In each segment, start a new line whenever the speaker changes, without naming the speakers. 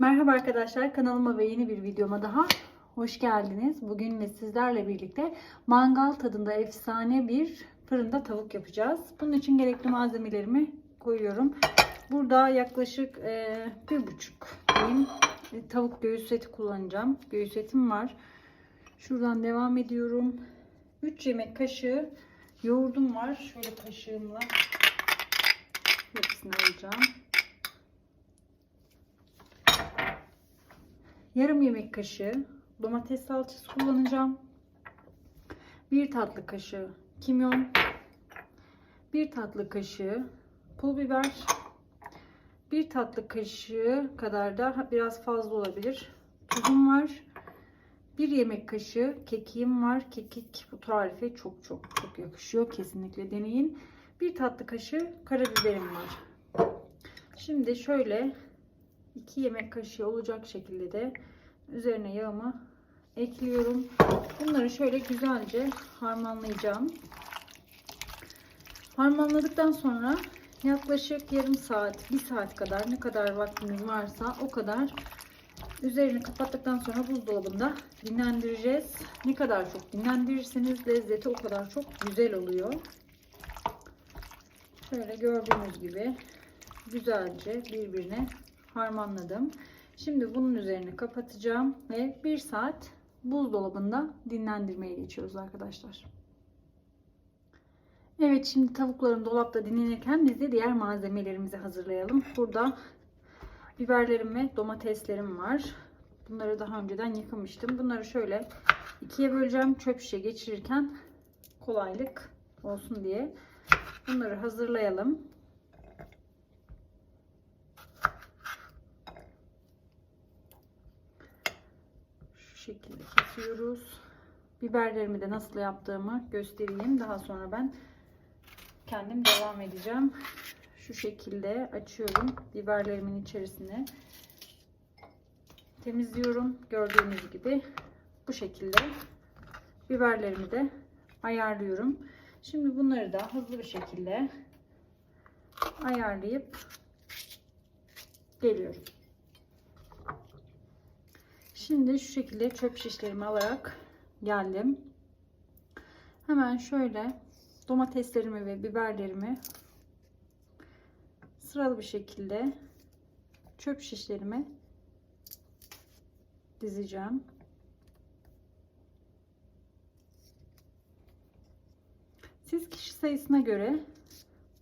Merhaba arkadaşlar kanalıma ve yeni bir videoma daha hoş geldiniz. Bugün de sizlerle birlikte mangal tadında efsane bir fırında tavuk yapacağız. Bunun için gerekli malzemelerimi koyuyorum. Burada yaklaşık e, bir buçuk diyeyim e, tavuk göğüs eti kullanacağım. Göğüs etim var. Şuradan devam ediyorum. 3 yemek kaşığı yoğurdum var. Şöyle kaşığımla hepsini alacağım. Yarım yemek kaşığı domates salçası kullanacağım. Bir tatlı kaşığı kimyon. Bir tatlı kaşığı pul biber. Bir tatlı kaşığı kadar da biraz fazla olabilir. Tuzum var. Bir yemek kaşığı kekiğim var. Kekik bu tarife çok çok çok yakışıyor. Kesinlikle deneyin. Bir tatlı kaşığı karabiberim var. Şimdi şöyle 2 yemek kaşığı olacak şekilde de üzerine yağımı ekliyorum. Bunları şöyle güzelce harmanlayacağım. Harmanladıktan sonra yaklaşık yarım saat, bir saat kadar ne kadar vaktimiz varsa o kadar üzerini kapattıktan sonra buzdolabında dinlendireceğiz. Ne kadar çok dinlendirirseniz lezzeti o kadar çok güzel oluyor. Şöyle gördüğünüz gibi güzelce birbirine harmanladım. Şimdi bunun üzerine kapatacağım ve bir saat buzdolabında dinlendirmeye geçiyoruz arkadaşlar. Evet şimdi tavuklarım dolapta dinlenirken biz de diğer malzemelerimizi hazırlayalım. Burada biberlerim ve domateslerim var. Bunları daha önceden yıkamıştım. Bunları şöyle ikiye böleceğim. Çöp şişe geçirirken kolaylık olsun diye. Bunları hazırlayalım. Şekilde kesiyoruz. Biberlerimi de nasıl yaptığımı göstereyim. Daha sonra ben kendim devam edeceğim. Şu şekilde açıyorum biberlerimin içerisine. Temizliyorum. Gördüğünüz gibi bu şekilde biberlerimi de ayarlıyorum. Şimdi bunları da hızlı bir şekilde ayarlayıp geliyorum. Şimdi şu şekilde çöp şişlerimi alarak geldim. Hemen şöyle domateslerimi ve biberlerimi sıralı bir şekilde çöp şişlerime dizeceğim. Siz kişi sayısına göre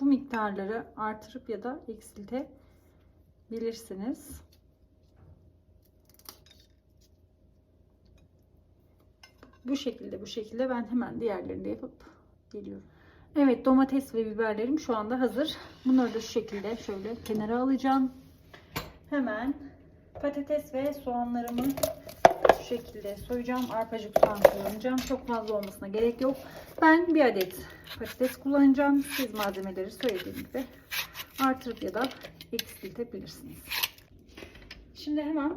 bu miktarları artırıp ya da eksiltebilirsiniz. Bu şekilde bu şekilde ben hemen diğerlerini de yapıp geliyorum. Evet domates ve biberlerim şu anda hazır. Bunları da şu şekilde şöyle kenara alacağım. Hemen patates ve soğanlarımı şu şekilde soyacağım. Arpacık soğan kullanacağım. Çok fazla olmasına gerek yok. Ben bir adet patates kullanacağım. Siz malzemeleri söylediğim artırıp ya da eksiltebilirsiniz. Şimdi hemen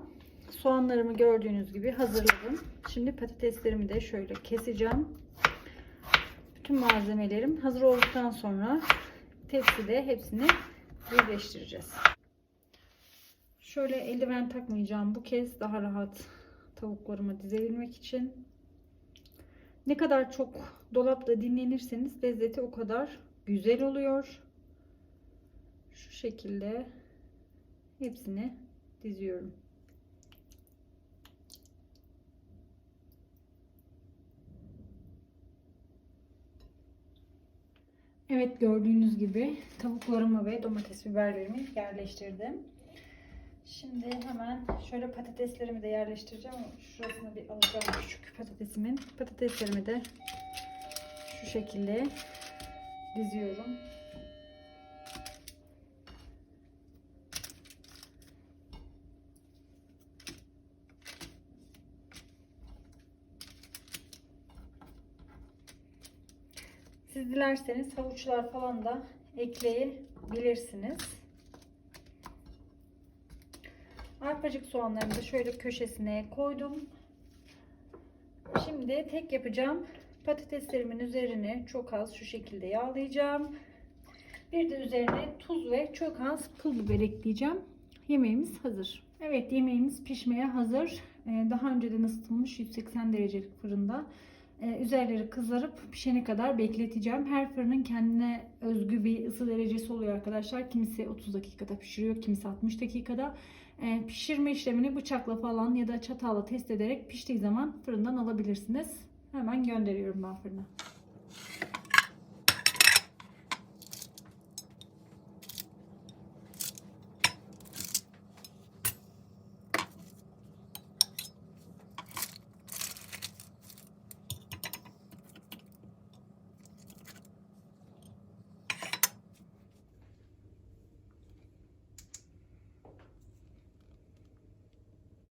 soğanlarımı gördüğünüz gibi hazırladım. Şimdi patateslerimi de şöyle keseceğim. Bütün malzemelerim hazır olduktan sonra tepside hepsini birleştireceğiz. Şöyle eldiven takmayacağım bu kez daha rahat tavuklarımı dizebilmek için. Ne kadar çok dolapta dinlenirseniz lezzeti o kadar güzel oluyor. Şu şekilde hepsini diziyorum. Evet gördüğünüz gibi tavuklarımı ve domates biberlerimi yerleştirdim. Şimdi hemen şöyle patateslerimi de yerleştireceğim. Şurasını bir alacağım küçük patatesimin. Patateslerimi de şu şekilde diziyorum. Siz dilerseniz havuçlar falan da ekleyebilirsiniz. Arpacık soğanlarımı da şöyle köşesine koydum. Şimdi tek yapacağım. Patateslerimin üzerine çok az şu şekilde yağlayacağım. Bir de üzerine tuz ve çok az pul biber ekleyeceğim. yemeğimiz hazır. Evet yemeğimiz pişmeye hazır. Ee, daha önceden ısıtılmış 180 derecelik fırında. Ee, üzerleri kızarıp pişene kadar bekleteceğim. Her fırının kendine özgü bir ısı derecesi oluyor arkadaşlar. Kimisi 30 dakikada pişiriyor, kimisi 60 dakikada. Ee, pişirme işlemini bıçakla falan ya da çatalla test ederek piştiği zaman fırından alabilirsiniz. Hemen gönderiyorum ben fırına.